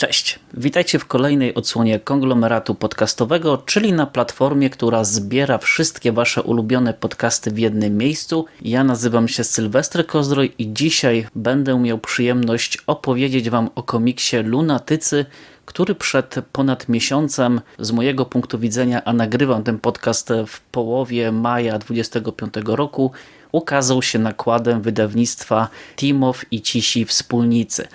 Cześć, witajcie w kolejnej odsłonie konglomeratu podcastowego, czyli na platformie, która zbiera wszystkie Wasze ulubione podcasty w jednym miejscu. Ja nazywam się Sylwester Kozdroj i dzisiaj będę miał przyjemność opowiedzieć Wam o komiksie Lunatycy, który przed ponad miesiącem z mojego punktu widzenia, a nagrywam ten podcast w połowie maja 2025 roku, ukazał się nakładem wydawnictwa Timow i Cisi Wspólnicy.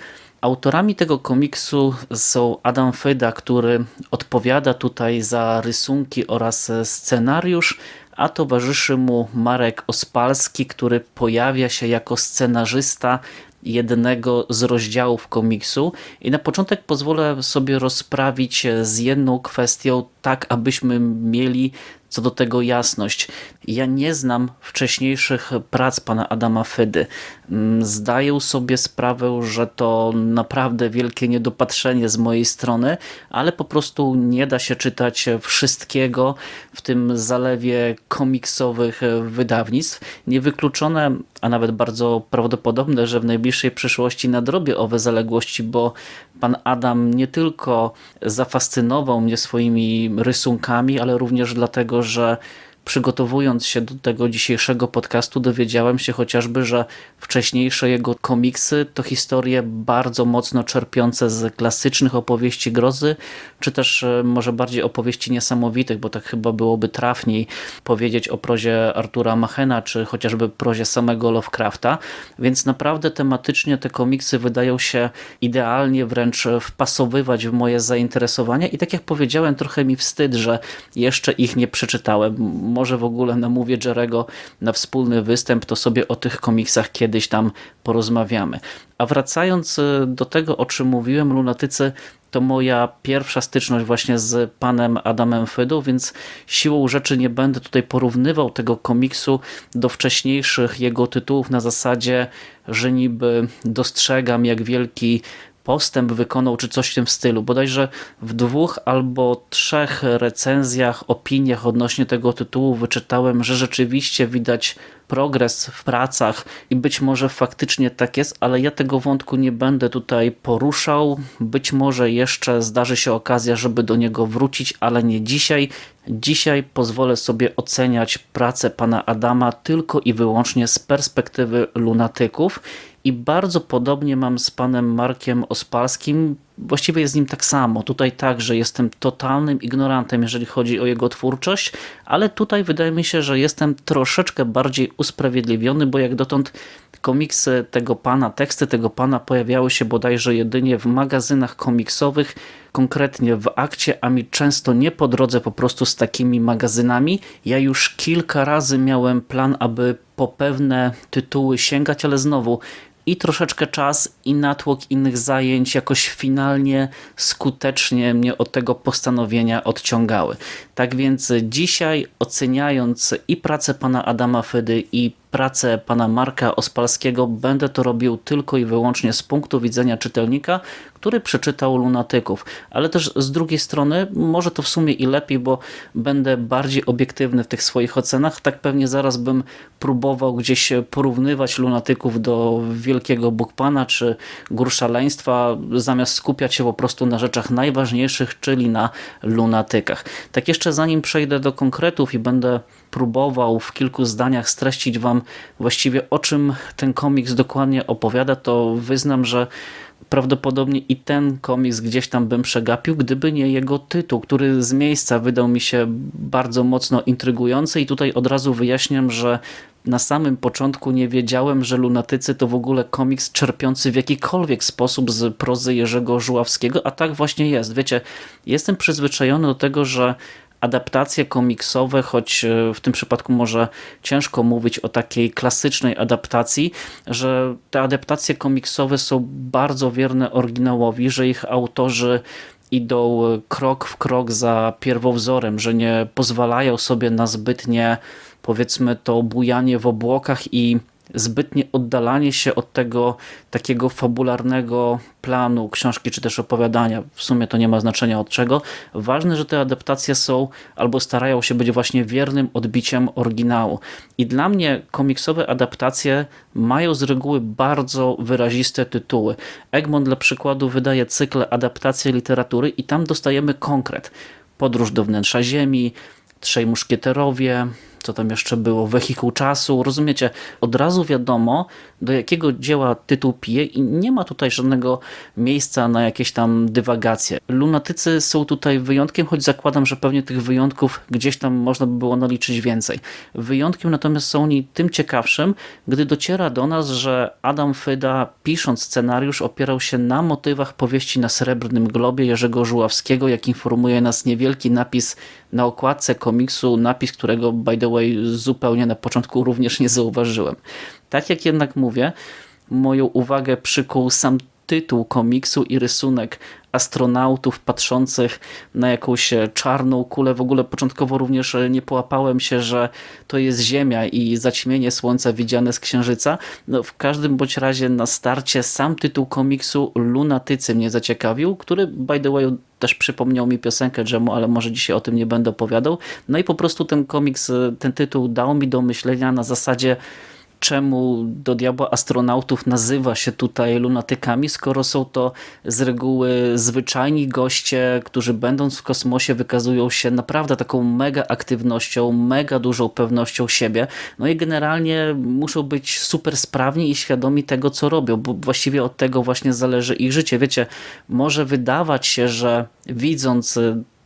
Autorami tego komiksu są Adam Fyda, który odpowiada tutaj za rysunki oraz scenariusz, a towarzyszy mu Marek Ospalski, który pojawia się jako scenarzysta jednego z rozdziałów komiksu. I na początek pozwolę sobie rozprawić z jedną kwestią tak, abyśmy mieli co do tego jasność. Ja nie znam wcześniejszych prac pana Adama Fydy. Mm, zdaję sobie sprawę, że to naprawdę wielkie niedopatrzenie z mojej strony, ale po prostu nie da się czytać wszystkiego w tym zalewie komiksowych wydawnictw. Niewykluczone, a nawet bardzo prawdopodobne, że w najbliższej przyszłości nadrobię owe zaległości, bo pan Adam nie tylko zafascynował mnie swoimi rysunkami, ale również dlatego, że przygotowując się do tego dzisiejszego podcastu dowiedziałem się chociażby, że wcześniejsze jego komiksy to historie bardzo mocno czerpiące z klasycznych opowieści grozy, czy też e, może bardziej opowieści niesamowitych, bo tak chyba byłoby trafniej powiedzieć o prozie Artura Machena, czy chociażby prozie samego Lovecrafta, więc naprawdę tematycznie te komiksy wydają się idealnie wręcz wpasowywać w moje zainteresowania i tak jak powiedziałem, trochę mi wstyd, że jeszcze ich nie przeczytałem może w ogóle namówię Jerego na wspólny występ, to sobie o tych komiksach kiedyś tam porozmawiamy. A wracając e, do tego, o czym mówiłem, Lunatycy to moja pierwsza styczność właśnie z panem Adamem Fydą, więc siłą rzeczy nie będę tutaj porównywał tego komiksu do wcześniejszych jego tytułów na zasadzie, że niby dostrzegam jak wielki postęp wykonał, czy coś w tym stylu. Bodajże w dwóch albo trzech recenzjach, opiniach odnośnie tego tytułu wyczytałem, że rzeczywiście widać progres w pracach i być może faktycznie tak jest, ale ja tego wątku nie będę tutaj poruszał. Być może jeszcze zdarzy się okazja, żeby do niego wrócić, ale nie dzisiaj. Dzisiaj pozwolę sobie oceniać pracę pana Adama tylko i wyłącznie z perspektywy lunatyków i bardzo podobnie mam z panem Markiem Ospalskim. Właściwie jest z nim tak samo. Tutaj także jestem totalnym ignorantem, jeżeli chodzi o jego twórczość, ale tutaj wydaje mi się, że jestem troszeczkę bardziej usprawiedliwiony, bo jak dotąd komiksy tego pana, teksty tego pana pojawiały się bodajże jedynie w magazynach komiksowych, konkretnie w akcie, a mi często nie po drodze po prostu z takimi magazynami. Ja już kilka razy miałem plan, aby po pewne tytuły sięgać, ale znowu i troszeczkę czas i natłok innych zajęć jakoś finalnie skutecznie mnie od tego postanowienia odciągały. Tak więc dzisiaj oceniając i pracę pana Adama Fydy i pracę pana Marka Ospalskiego będę to robił tylko i wyłącznie z punktu widzenia czytelnika, który przeczytał Lunatyków. Ale też z drugiej strony może to w sumie i lepiej, bo będę bardziej obiektywny w tych swoich ocenach. Tak pewnie zaraz bym próbował gdzieś porównywać Lunatyków do Wielkiego Bóg-Pana czy Gór Szaleństwa, zamiast skupiać się po prostu na rzeczach najważniejszych, czyli na Lunatykach. Tak jeszcze zanim przejdę do konkretów i będę próbował w kilku zdaniach streścić Wam właściwie o czym ten komiks dokładnie opowiada, to wyznam, że prawdopodobnie i ten komiks gdzieś tam bym przegapił, gdyby nie jego tytuł, który z miejsca wydał mi się bardzo mocno intrygujący i tutaj od razu wyjaśniam, że na samym początku nie wiedziałem, że Lunatycy to w ogóle komiks czerpiący w jakikolwiek sposób z prozy Jerzego Żuławskiego, a tak właśnie jest. Wiecie, jestem przyzwyczajony do tego, że adaptacje komiksowe, choć e, w tym przypadku może ciężko mówić o takiej klasycznej adaptacji, że te adaptacje komiksowe są bardzo wierne oryginałowi, że ich autorzy idą krok w krok za pierwowzorem, że nie pozwalają sobie na zbytnie powiedzmy to bujanie w obłokach i zbytnie oddalanie się od tego takiego fabularnego planu książki czy też opowiadania. W sumie to nie ma znaczenia od czego. Ważne, że te adaptacje są albo starają się być właśnie wiernym odbiciem oryginału. I dla mnie komiksowe adaptacje mają z reguły bardzo wyraziste tytuły. Egmont dla przykładu wydaje cykl adaptacji literatury i tam dostajemy konkret. Podróż do wnętrza Ziemi, Trzej Muszkieterowie, co tam jeszcze było, wehikuł czasu, rozumiecie, od razu wiadomo, do jakiego dzieła tytuł pije i nie ma tutaj żadnego miejsca na jakieś tam dywagacje. Lunatycy są tutaj wyjątkiem, choć zakładam, że pewnie tych wyjątków gdzieś tam można by było naliczyć więcej. Wyjątkiem natomiast są oni tym ciekawszym, gdy dociera do nas, że Adam Fyda pisząc scenariusz opierał się na motywach powieści na Srebrnym Globie Jerzego Żuławskiego, jak informuje nas niewielki napis na okładce komiksu, napis, którego by the way zupełnie na początku również nie zauważyłem. Tak jak jednak mówię, moją uwagę przykuł sam tytuł komiksu i rysunek astronautów patrzących na jakąś czarną kulę. W ogóle początkowo również nie połapałem się, że to jest Ziemia i zaćmienie Słońca widziane z Księżyca. No, w każdym bądź razie na starcie sam tytuł komiksu Lunatycy mnie zaciekawił, który by the way też przypomniał mi piosenkę Jemu, ale może dzisiaj o tym nie będę opowiadał. No i po prostu ten komiks, ten tytuł dał mi do myślenia na zasadzie czemu do diabła astronautów nazywa się tutaj lunatykami, skoro są to z reguły zwyczajni goście, którzy będąc w kosmosie wykazują się naprawdę taką mega aktywnością, mega dużą pewnością siebie, no i generalnie muszą być super sprawni i świadomi tego, co robią, bo właściwie od tego właśnie zależy ich życie. Wiecie, może wydawać się, że widząc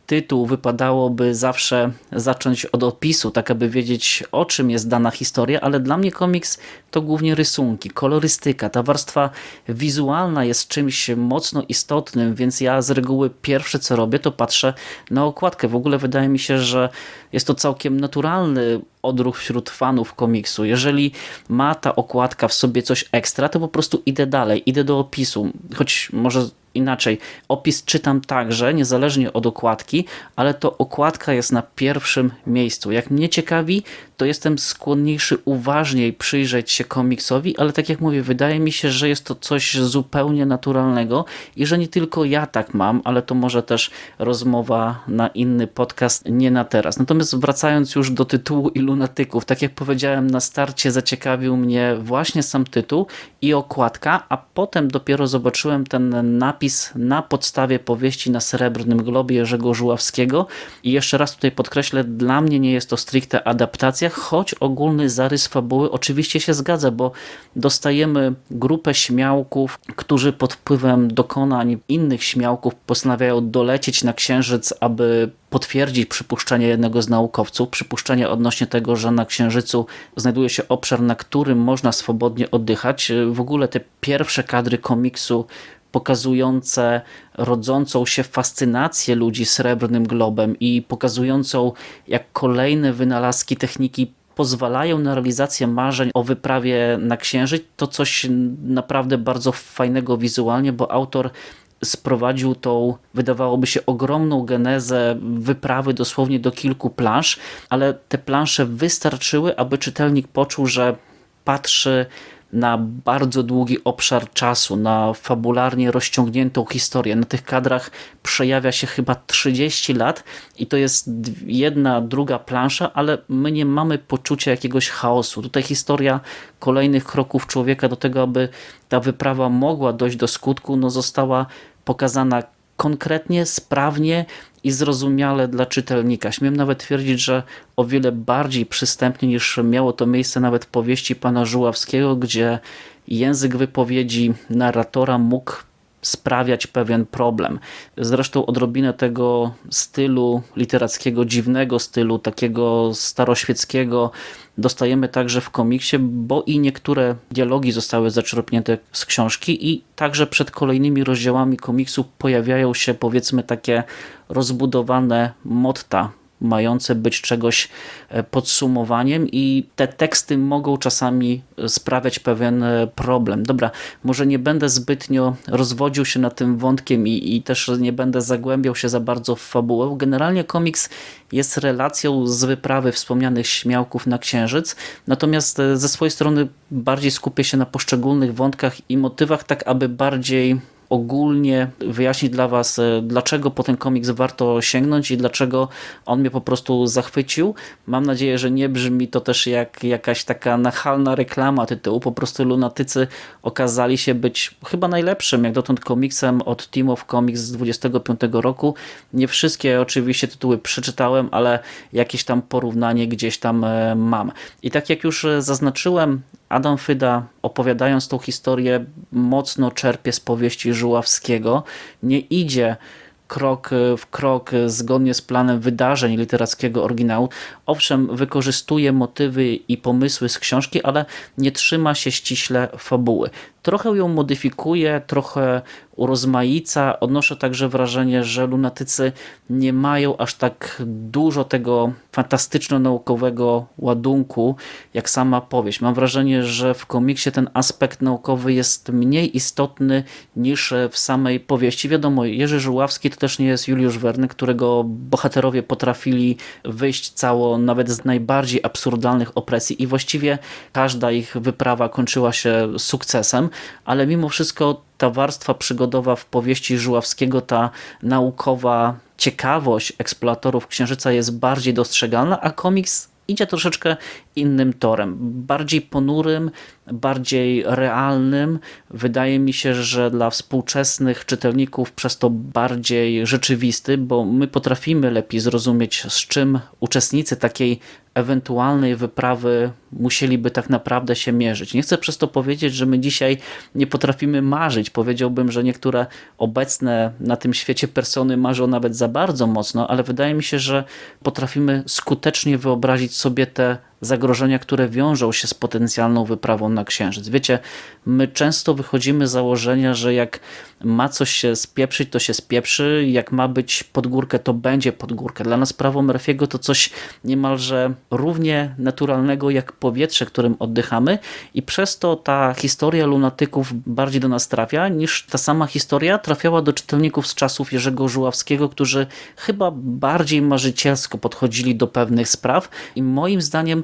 tytuł wypadałoby zawsze zacząć od opisu, tak aby wiedzieć o czym jest dana historia, ale dla mnie komiks to głównie rysunki, kolorystyka. Ta warstwa wizualna jest czymś mocno istotnym, więc ja z reguły pierwsze co robię to patrzę na okładkę. W ogóle wydaje mi się, że jest to całkiem naturalny odruch wśród fanów komiksu. Jeżeli ma ta okładka w sobie coś ekstra, to po prostu idę dalej, idę do opisu. Choć może inaczej, opis czytam także, niezależnie od okładki, ale to okładka jest na pierwszym miejscu. Jak mnie ciekawi, to jestem skłonniejszy uważniej przyjrzeć się komiksowi, ale tak jak mówię, wydaje mi się, że jest to coś zupełnie naturalnego i że nie tylko ja tak mam, ale to może też rozmowa na inny podcast, nie na teraz. Natomiast wracając już do tytułu i lunatyków, tak jak powiedziałem na starcie zaciekawił mnie właśnie sam tytuł i okładka, a potem dopiero zobaczyłem ten napis na podstawie powieści na Srebrnym Globie Jerzego Żuławskiego i jeszcze raz tutaj podkreślę, dla mnie nie jest to stricte adaptacja, choć ogólny zarys fabuły oczywiście się zgadza, bo dostajemy grupę śmiałków, którzy pod wpływem dokonań innych śmiałków postanawiają dolecieć na Księżyc, aby potwierdzić przypuszczenie jednego z naukowców, przypuszczenie odnośnie tego, że na Księżycu znajduje się obszar, na którym można swobodnie oddychać. W ogóle te pierwsze kadry komiksu pokazujące rodzącą się fascynację ludzi srebrnym globem i pokazującą jak kolejne wynalazki techniki pozwalają na realizację marzeń o wyprawie na Księżyc, to coś naprawdę bardzo fajnego wizualnie, bo autor sprowadził tą, wydawałoby się, ogromną genezę wyprawy dosłownie do kilku plansz, ale te plansze wystarczyły, aby czytelnik poczuł, że patrzy na bardzo długi obszar czasu, na fabularnie rozciągniętą historię. Na tych kadrach przejawia się chyba 30 lat i to jest jedna, druga plansza, ale my nie mamy poczucia jakiegoś chaosu. Tutaj historia kolejnych kroków człowieka do tego, aby ta wyprawa mogła dojść do skutku, no została pokazana konkretnie, sprawnie i zrozumiale dla czytelnika. Śmiem nawet twierdzić, że o wiele bardziej przystępnie niż miało to miejsce nawet w powieści pana Żuławskiego, gdzie język wypowiedzi narratora mógł sprawiać pewien problem. Zresztą odrobinę tego stylu literackiego, dziwnego stylu, takiego staroświeckiego dostajemy także w komiksie, bo i niektóre dialogi zostały zaczerpnięte z książki i także przed kolejnymi rozdziałami komiksu pojawiają się powiedzmy takie rozbudowane motta mające być czegoś e, podsumowaniem i te teksty mogą czasami sprawiać pewien e, problem. Dobra, może nie będę zbytnio rozwodził się nad tym wątkiem i, i też nie będę zagłębiał się za bardzo w fabułę. Generalnie komiks jest relacją z wyprawy wspomnianych śmiałków na Księżyc, natomiast e, ze swojej strony bardziej skupię się na poszczególnych wątkach i motywach, tak aby bardziej ogólnie wyjaśnić dla Was, e, dlaczego po ten komiks warto sięgnąć i dlaczego on mnie po prostu zachwycił. Mam nadzieję, że nie brzmi to też jak jakaś taka nachalna reklama tytułu. Po prostu Lunatycy okazali się być chyba najlepszym jak dotąd komiksem od Team of Comics z 25 roku. Nie wszystkie oczywiście tytuły przeczytałem, ale jakieś tam porównanie gdzieś tam e, mam. I tak jak już e, zaznaczyłem, Adam Fyda opowiadając tą historię mocno czerpie z powieści Żuławskiego. Nie idzie krok w krok zgodnie z planem wydarzeń literackiego oryginału. Owszem, wykorzystuje motywy i pomysły z książki, ale nie trzyma się ściśle fabuły. Trochę ją modyfikuje, trochę urozmaica. Odnoszę także wrażenie, że lunatycy nie mają aż tak dużo tego fantastyczno-naukowego ładunku, jak sama powieść. Mam wrażenie, że w komiksie ten aspekt naukowy jest mniej istotny niż w samej powieści. Wiadomo, Jerzy Żuławski to też nie jest Juliusz Werny, którego bohaterowie potrafili wyjść cało nawet z najbardziej absurdalnych opresji i właściwie każda ich wyprawa kończyła się sukcesem, ale mimo wszystko ta warstwa przygodowa w powieści Żuławskiego, ta naukowa ciekawość eksploratorów Księżyca jest bardziej dostrzegalna, a komiks idzie troszeczkę innym torem, bardziej ponurym, bardziej realnym. Wydaje mi się, że dla współczesnych czytelników przez to bardziej rzeczywisty, bo my potrafimy lepiej zrozumieć, z czym uczestnicy takiej ewentualnej wyprawy musieliby tak naprawdę się mierzyć. Nie chcę przez to powiedzieć, że my dzisiaj nie potrafimy marzyć. Powiedziałbym, że niektóre obecne na tym świecie persony marzą nawet za bardzo mocno, ale wydaje mi się, że potrafimy skutecznie wyobrazić sobie te zagrożenia, które wiążą się z potencjalną wyprawą na Księżyc. Wiecie, my często wychodzimy z założenia, że jak ma coś się spieprzyć, to się spieprzy, jak ma być pod górkę, to będzie pod górkę. Dla nas prawo Murphy'ego to coś niemalże równie naturalnego jak powietrze, którym oddychamy i przez to ta historia lunatyków bardziej do nas trafia, niż ta sama historia trafiała do czytelników z czasów Jerzego Żuławskiego, którzy chyba bardziej marzycielsko podchodzili do pewnych spraw i moim zdaniem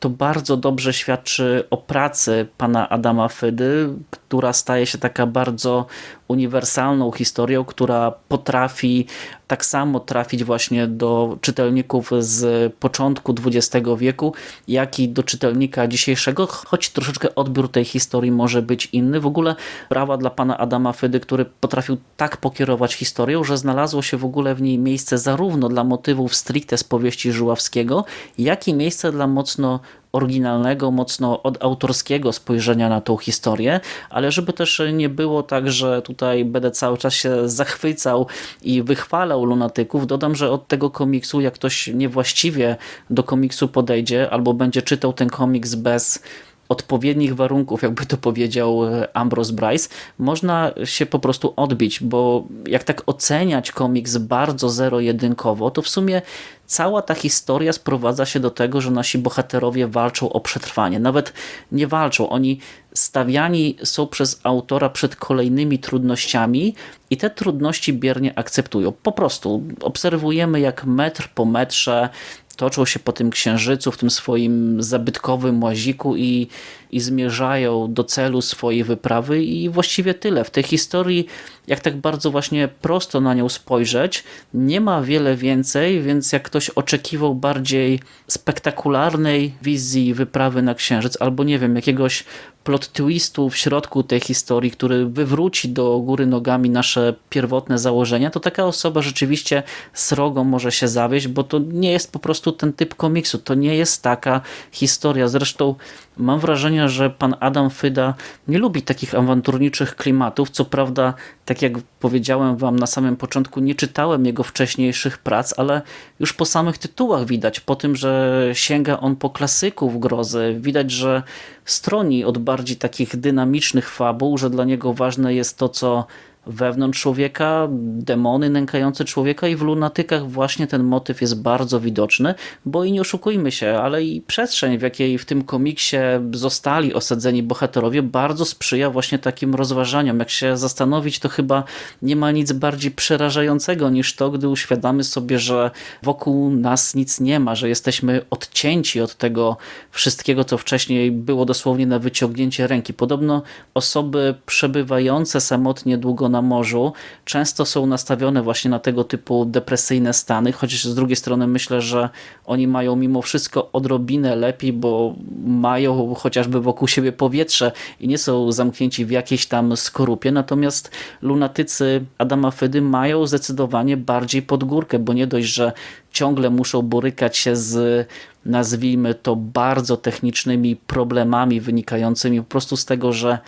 to bardzo dobrze świadczy o pracy pana Adama Fydy, która staje się taka bardzo uniwersalną historią, która potrafi tak samo trafić właśnie do czytelników z początku XX wieku, jak i do czytelnika dzisiejszego, choć troszeczkę odbiór tej historii może być inny. W ogóle brawa dla pana Adama Fydy, który potrafił tak pokierować historią, że znalazło się w ogóle w niej miejsce zarówno dla motywów stricte z powieści Żuławskiego, jak i miejsce dla mocno oryginalnego, mocno odautorskiego spojrzenia na tą historię, ale żeby też nie było tak, że tutaj będę cały czas się zachwycał i wychwalał lunatyków, dodam, że od tego komiksu, jak ktoś niewłaściwie do komiksu podejdzie albo będzie czytał ten komiks bez odpowiednich warunków, jakby to powiedział e, Ambrose Bryce, można się po prostu odbić, bo jak tak oceniać komiks bardzo zero-jedynkowo, to w sumie cała ta historia sprowadza się do tego, że nasi bohaterowie walczą o przetrwanie. Nawet nie walczą, oni stawiani są przez autora przed kolejnymi trudnościami i te trudności biernie akceptują. Po prostu obserwujemy jak metr po metrze toczą się po tym księżycu, w tym swoim zabytkowym łaziku i, i zmierzają do celu swojej wyprawy i właściwie tyle. W tej historii, jak tak bardzo właśnie prosto na nią spojrzeć, nie ma wiele więcej, więc jak ktoś oczekiwał bardziej spektakularnej wizji wyprawy na księżyc, albo nie wiem, jakiegoś plot twistu w środku tej historii, który wywróci do góry nogami nasze pierwotne założenia, to taka osoba rzeczywiście srogo może się zawieść, bo to nie jest po prostu ten typ komiksu, to nie jest taka historia. Zresztą mam wrażenie, że pan Adam Fyda nie lubi takich awanturniczych klimatów. Co prawda, tak jak powiedziałem wam na samym początku, nie czytałem jego wcześniejszych prac, ale już po samych tytułach widać, po tym, że sięga on po klasyków grozy, widać, że stroni od bardziej takich dynamicznych fabuł, że dla niego ważne jest to, co wewnątrz człowieka, demony nękające człowieka i w lunatykach właśnie ten motyw jest bardzo widoczny, bo i nie oszukujmy się, ale i przestrzeń, w jakiej w tym komiksie zostali osadzeni bohaterowie, bardzo sprzyja właśnie takim rozważaniom. Jak się zastanowić, to chyba nie ma nic bardziej przerażającego niż to, gdy uświadamy sobie, że wokół nas nic nie ma, że jesteśmy odcięci od tego wszystkiego, co wcześniej było dosłownie na wyciągnięcie ręki. Podobno osoby przebywające samotnie długo na morzu często są nastawione właśnie na tego typu depresyjne stany, chociaż z drugiej strony myślę, że oni mają mimo wszystko odrobinę lepiej, bo mają chociażby wokół siebie powietrze i nie są zamknięci w jakiejś tam skorupie, natomiast lunatycy Adama Fedy mają zdecydowanie bardziej pod górkę, bo nie dość, że ciągle muszą borykać się z nazwijmy to bardzo technicznymi problemami wynikającymi po prostu z tego, że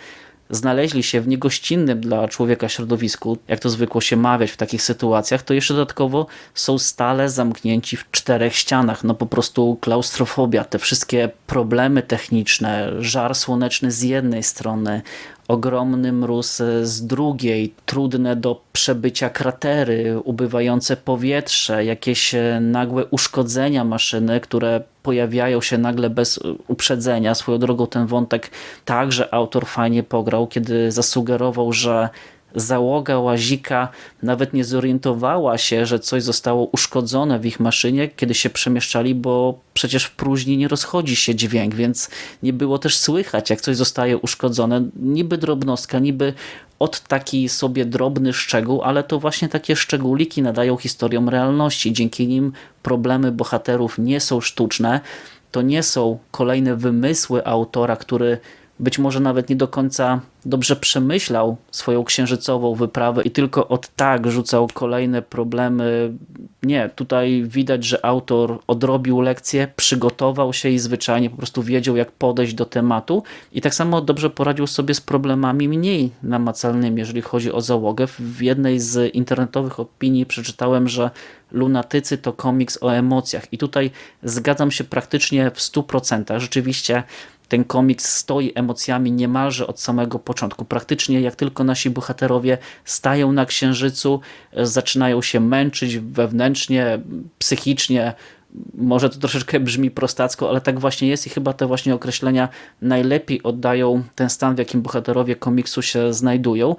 znaleźli się w niegościnnym dla człowieka środowisku, jak to zwykło się mawiać w takich sytuacjach, to jeszcze dodatkowo są stale zamknięci w czterech ścianach. No po prostu klaustrofobia, te wszystkie problemy techniczne, żar słoneczny z jednej strony, ogromny mróz z drugiej, trudne do przebycia kratery, ubywające powietrze, jakieś nagłe uszkodzenia maszyny, które pojawiają się nagle bez uprzedzenia. Swoją drogą ten wątek także autor fajnie pograł, kiedy zasugerował, że załoga łazika nawet nie zorientowała się, że coś zostało uszkodzone w ich maszynie, kiedy się przemieszczali, bo przecież w próżni nie rozchodzi się dźwięk, więc nie było też słychać, jak coś zostaje uszkodzone. Niby drobnostka, niby od taki sobie drobny szczegół, ale to właśnie takie szczególiki nadają historiom realności. Dzięki nim problemy bohaterów nie są sztuczne, to nie są kolejne wymysły autora, który być może nawet nie do końca dobrze przemyślał swoją księżycową wyprawę i tylko od tak rzucał kolejne problemy. Nie, tutaj widać, że autor odrobił lekcję, przygotował się i zwyczajnie po prostu wiedział, jak podejść do tematu i tak samo dobrze poradził sobie z problemami mniej namacalnymi, jeżeli chodzi o załogę. W jednej z internetowych opinii przeczytałem, że Lunatycy to komiks o emocjach i tutaj zgadzam się praktycznie w 100%. Rzeczywiście ten komiks stoi emocjami niemalże od samego początku. Praktycznie jak tylko nasi bohaterowie stają na księżycu, e, zaczynają się męczyć wewnętrznie, psychicznie, może to troszeczkę brzmi prostacko, ale tak właśnie jest i chyba te właśnie określenia najlepiej oddają ten stan, w jakim bohaterowie komiksu się znajdują.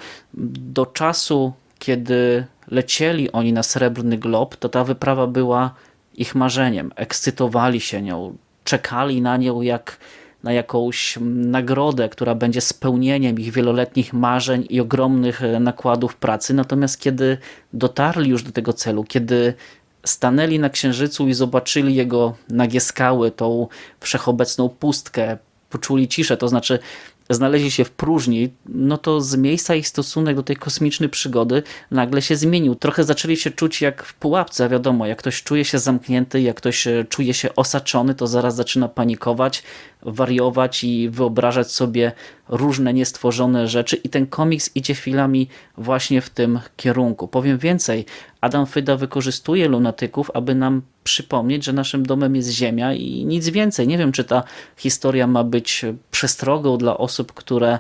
Do czasu, kiedy lecieli oni na Srebrny Glob, to ta wyprawa była ich marzeniem. Ekscytowali się nią, czekali na nią jak na jakąś nagrodę, która będzie spełnieniem ich wieloletnich marzeń i ogromnych e, nakładów pracy. Natomiast kiedy dotarli już do tego celu, kiedy stanęli na księżycu i zobaczyli jego nagie skały, tą wszechobecną pustkę, poczuli ciszę, to znaczy znaleźli się w próżni, no to z miejsca ich stosunek do tej kosmicznej przygody nagle się zmienił. Trochę zaczęli się czuć jak w pułapce, wiadomo, jak ktoś czuje się zamknięty, jak ktoś e, czuje się osaczony, to zaraz zaczyna panikować, wariować i wyobrażać sobie różne niestworzone rzeczy i ten komiks idzie chwilami właśnie w tym kierunku. Powiem więcej, Adam Fyda wykorzystuje lunatyków, aby nam przypomnieć, że naszym domem jest Ziemia i nic więcej. Nie wiem, czy ta historia ma być przestrogą dla osób, które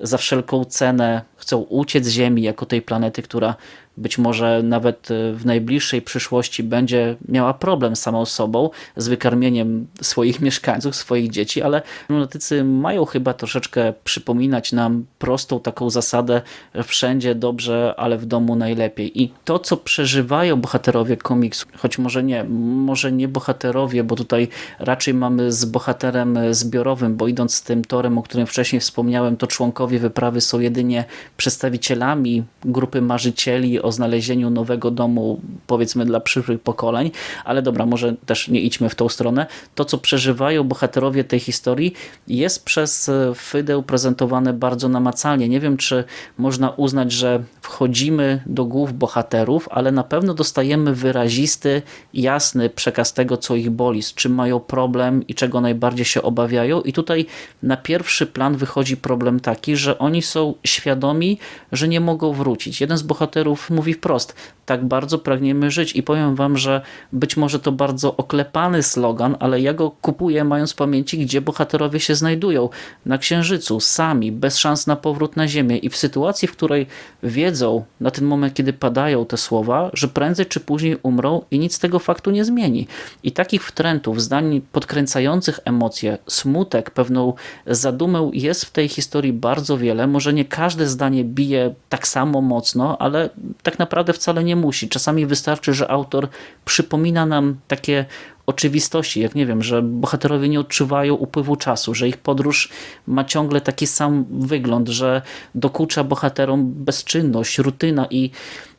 za wszelką cenę chcą uciec z Ziemi jako tej planety, która być może nawet e, w najbliższej przyszłości będzie miała problem samą sobą z wykarmieniem swoich mieszkańców, swoich dzieci, ale lunatycy mają chyba troszeczkę przypominać nam prostą taką zasadę wszędzie dobrze, ale w domu najlepiej. I to, co przeżywają bohaterowie komiksu, choć może nie, może nie bohaterowie, bo tutaj raczej mamy z bohaterem zbiorowym, bo idąc z tym torem, o którym wcześniej wspomniałem, to członkowie wyprawy są jedynie przedstawicielami grupy marzycieli o znalezieniu nowego domu, powiedzmy dla przyszłych pokoleń, ale dobra, może też nie idźmy w tą stronę. To, co przeżywają bohaterowie tej historii jest przez e, Fydeł prezentowane bardzo namacalnie. Nie wiem, czy można uznać, że wchodzimy do głów bohaterów, ale na pewno dostajemy wyrazisty, jasny przekaz tego, co ich boli, z czym mają problem i czego najbardziej się obawiają. I tutaj na pierwszy plan wychodzi problem taki, że oni są świadomi, że nie mogą wrócić. Jeden z bohaterów mówi wprost, tak bardzo pragniemy żyć i powiem wam, że być może to bardzo oklepany slogan, ale ja go kupuję mając w pamięci, gdzie bohaterowie się znajdują. Na Księżycu, sami, bez szans na powrót na Ziemię i w sytuacji, w której wiedzą na ten moment, kiedy padają te słowa, że prędzej czy później umrą i nic tego faktu nie zmieni. I takich wtrętów, zdań podkręcających emocje, smutek, pewną zadumę jest w tej historii bardzo wiele. Może nie każde zdanie bije tak samo mocno, ale tak naprawdę wcale nie musi. Czasami wystarczy, że autor przypomina nam takie oczywistości, jak nie wiem, że bohaterowie nie odczuwają upływu czasu, że ich podróż ma ciągle taki sam wygląd, że dokucza bohaterom bezczynność, rutyna i,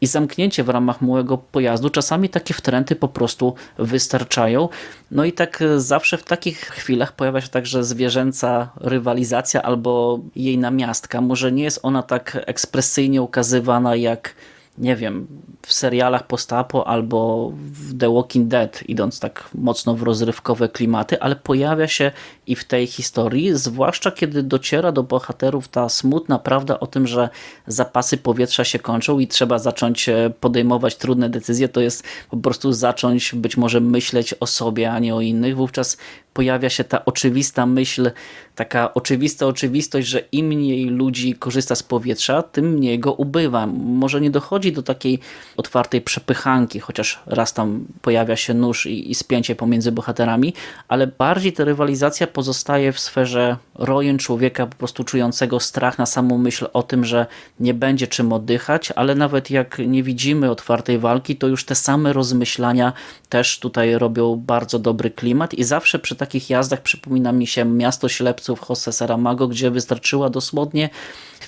i zamknięcie w ramach małego pojazdu. Czasami takie wtręty po prostu wystarczają. No i tak zawsze w takich chwilach pojawia się także zwierzęca rywalizacja albo jej namiastka. Może nie jest ona tak ekspresyjnie ukazywana jak nie wiem, w serialach postapo albo w The Walking Dead, idąc tak mocno w rozrywkowe klimaty, ale pojawia się i w tej historii, zwłaszcza kiedy dociera do bohaterów ta smutna prawda o tym, że zapasy powietrza się kończą i trzeba zacząć e, podejmować trudne decyzje, to jest po prostu zacząć być może myśleć o sobie, a nie o innych. Wówczas pojawia się ta oczywista myśl, taka oczywista oczywistość, że im mniej ludzi korzysta z powietrza, tym mniej go ubywa. Może nie dochodzi do takiej otwartej przepychanki, chociaż raz tam pojawia się nóż i, i spięcie pomiędzy bohaterami, ale bardziej ta rywalizacja pozostaje w sferze rojen człowieka po prostu czującego strach na samą myśl o tym, że nie będzie czym oddychać, ale nawet jak nie widzimy otwartej walki, to już te same rozmyślania też tutaj robią bardzo dobry klimat. I zawsze przy takich jazdach przypomina mi się Miasto Ślepców Jose Saramago, gdzie wystarczyła dosłownie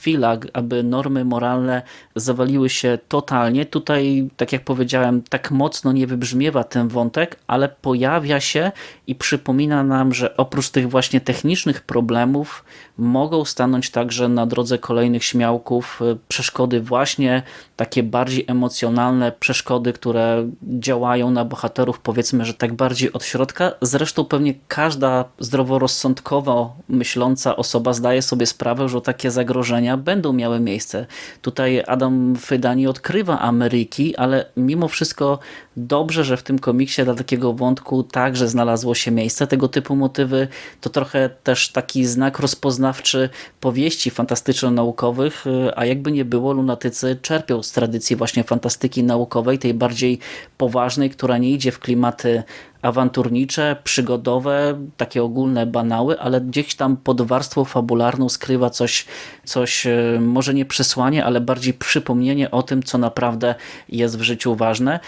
chwila, aby normy moralne zawaliły się totalnie. Tutaj, tak jak powiedziałem, tak mocno nie wybrzmiewa ten wątek, ale pojawia się i przypomina nam, że oprócz tych właśnie technicznych problemów mogą stanąć także na drodze kolejnych śmiałków y, przeszkody właśnie takie bardziej emocjonalne, przeszkody, które działają na bohaterów powiedzmy, że tak bardziej od środka. Zresztą pewnie każda zdroworozsądkowo myśląca osoba zdaje sobie sprawę, że takie zagrożenia będą miały miejsce. Tutaj Adam Fydani odkrywa Ameryki, ale mimo wszystko dobrze, że w tym komiksie dla takiego wątku także znalazło się miejsce. Tego typu motywy to trochę też taki znak rozpoznawczy powieści fantastyczno-naukowych, a jakby nie było, lunatycy czerpią z tradycji właśnie fantastyki naukowej, tej bardziej poważnej, która nie idzie w klimaty awanturnicze, przygodowe, takie ogólne banały, ale gdzieś tam pod warstwą fabularną skrywa coś, coś e, może nie przesłanie, ale bardziej przypomnienie o tym, co naprawdę jest w życiu ważne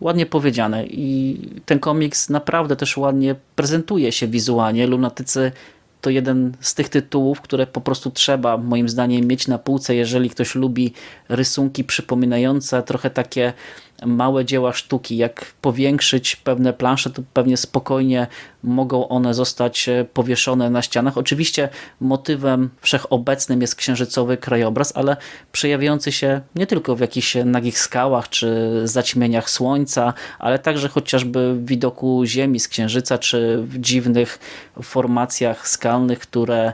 ładnie powiedziane i ten komiks naprawdę też ładnie prezentuje się wizualnie. Lunatycy to jeden z tych tytułów, które po prostu trzeba moim zdaniem mieć na półce, jeżeli ktoś lubi rysunki przypominające trochę takie małe dzieła sztuki. Jak powiększyć pewne plansze, to pewnie spokojnie mogą one zostać e, powieszone na ścianach. Oczywiście motywem wszechobecnym jest księżycowy krajobraz, ale przejawiający się nie tylko w jakichś nagich skałach czy zaćmieniach słońca, ale także chociażby w widoku Ziemi z księżyca czy w dziwnych formacjach skalnych, które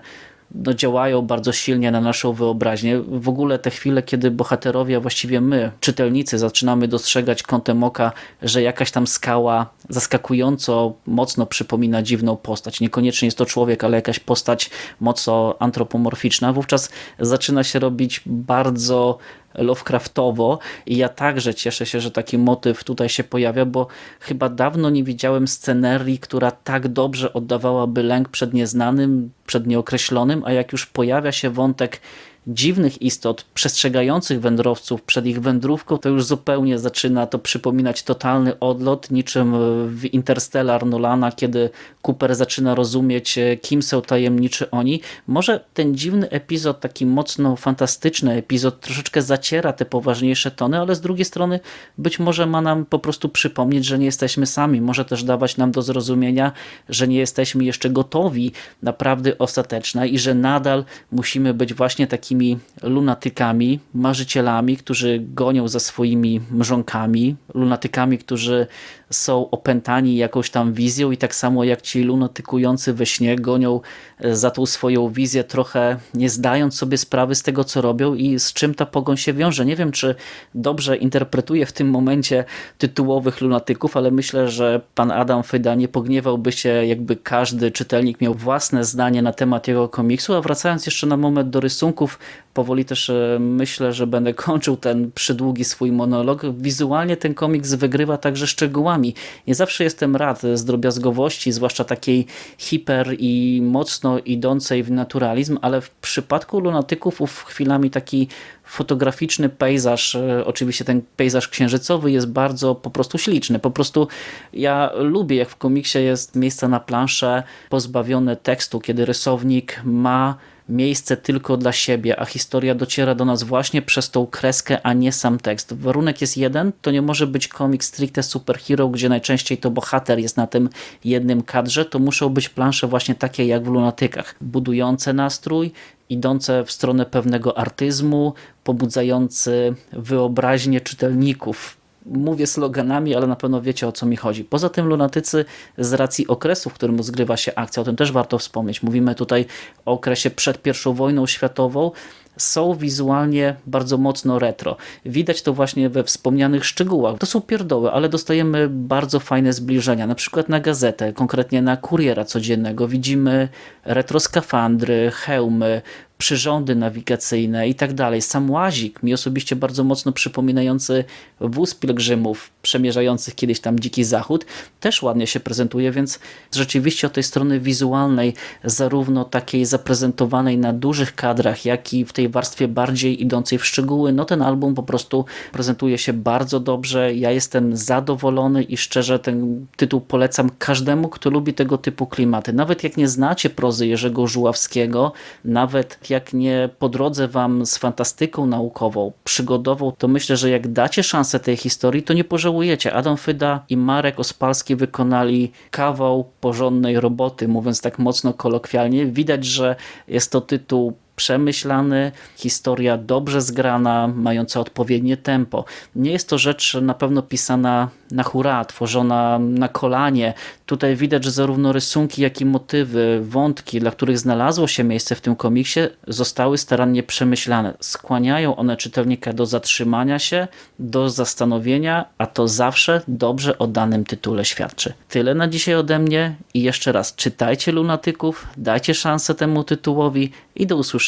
no, działają bardzo silnie na naszą wyobraźnię. W ogóle te chwile, kiedy bohaterowie, właściwie my, czytelnicy, zaczynamy dostrzegać kątem oka, że jakaś tam skała zaskakująco mocno przypomina dziwną postać. Niekoniecznie jest to człowiek, ale jakaś postać mocno antropomorficzna. Wówczas zaczyna się robić bardzo Lovecraftowo i ja także cieszę się, że taki motyw tutaj się pojawia, bo chyba dawno nie widziałem scenerii, która tak dobrze oddawałaby lęk przed nieznanym, przed nieokreślonym, a jak już pojawia się wątek dziwnych istot przestrzegających wędrowców przed ich wędrówką, to już zupełnie zaczyna to przypominać totalny odlot, niczym w Interstellar Nolana, kiedy Cooper zaczyna rozumieć, e, kim są tajemniczy oni. Może ten dziwny epizod, taki mocno fantastyczny epizod, troszeczkę zaciera te poważniejsze tony, ale z drugiej strony być może ma nam po prostu przypomnieć, że nie jesteśmy sami. Może też dawać nam do zrozumienia, że nie jesteśmy jeszcze gotowi na prawdy ostateczne i że nadal musimy być właśnie takimi lunatykami, marzycielami, którzy gonią za swoimi mrzonkami, lunatykami, którzy są opętani jakąś tam wizją i tak samo jak ci lunatykujący we śnie gonią e, za tą swoją wizję, trochę nie zdając sobie sprawy z tego, co robią i z czym ta pogoń się wiąże. Nie wiem, czy dobrze interpretuję w tym momencie tytułowych lunatyków, ale myślę, że pan Adam Fyda nie pogniewałby się, jakby każdy czytelnik miał własne zdanie na temat jego komiksu, a wracając jeszcze na moment do rysunków, powoli też e, myślę, że będę kończył ten przydługi swój monolog. Wizualnie ten komiks wygrywa także szczegółami. Nie zawsze jestem rad z drobiazgowości, zwłaszcza takiej hiper i mocno idącej w naturalizm, ale w przypadku lunatyków ów chwilami taki fotograficzny pejzaż, e, oczywiście ten pejzaż księżycowy jest bardzo po prostu śliczny. Po prostu ja lubię, jak w komiksie jest miejsce na planszę pozbawione tekstu, kiedy rysownik ma miejsce tylko dla siebie, a historia dociera do nas właśnie przez tą kreskę, a nie sam tekst. Warunek jest jeden, to nie może być komik stricte superhero, gdzie najczęściej to bohater jest na tym jednym kadrze, to muszą być plansze właśnie takie jak w Lunatykach, budujące nastrój, idące w stronę pewnego artyzmu, pobudzający wyobraźnię czytelników. Mówię sloganami, ale na pewno wiecie o co mi chodzi. Poza tym lunatycy z racji okresu, w którym rozgrywa się akcja, o tym też warto wspomnieć. Mówimy tutaj o okresie przed I wojną światową, są wizualnie bardzo mocno retro. Widać to właśnie we wspomnianych szczegółach. To są pierdoły, ale dostajemy bardzo fajne zbliżenia. Na przykład na gazetę, konkretnie na kuriera codziennego widzimy retro skafandry, hełmy, przyrządy nawigacyjne i tak dalej. Sam łazik, mi osobiście bardzo mocno przypominający wóz pielgrzymów przemierzających kiedyś tam dziki zachód, też ładnie się prezentuje, więc rzeczywiście od tej strony wizualnej, zarówno takiej zaprezentowanej na dużych kadrach, jak i w tej warstwie bardziej idącej w szczegóły, no ten album po prostu prezentuje się bardzo dobrze. Ja jestem zadowolony i szczerze ten tytuł polecam każdemu, kto lubi tego typu klimaty. Nawet jak nie znacie prozy Jerzego Żuławskiego, nawet jak nie po drodze wam z fantastyką naukową, przygodową, to myślę, że jak dacie szansę tej historii, to nie pożałujecie. Adam Fyda i Marek Ospalski wykonali kawał porządnej roboty, mówiąc tak mocno kolokwialnie. Widać, że jest to tytuł przemyślany, historia dobrze zgrana, mająca odpowiednie tempo. Nie jest to rzecz na pewno pisana na hura, tworzona na kolanie. Tutaj widać, że zarówno rysunki, jak i motywy, wątki, dla których znalazło się miejsce w tym komiksie, zostały starannie przemyślane. Skłaniają one czytelnika do zatrzymania się, do zastanowienia, a to zawsze dobrze o danym tytule świadczy. Tyle na dzisiaj ode mnie i jeszcze raz czytajcie Lunatyków, dajcie szansę temu tytułowi i do usłyszenia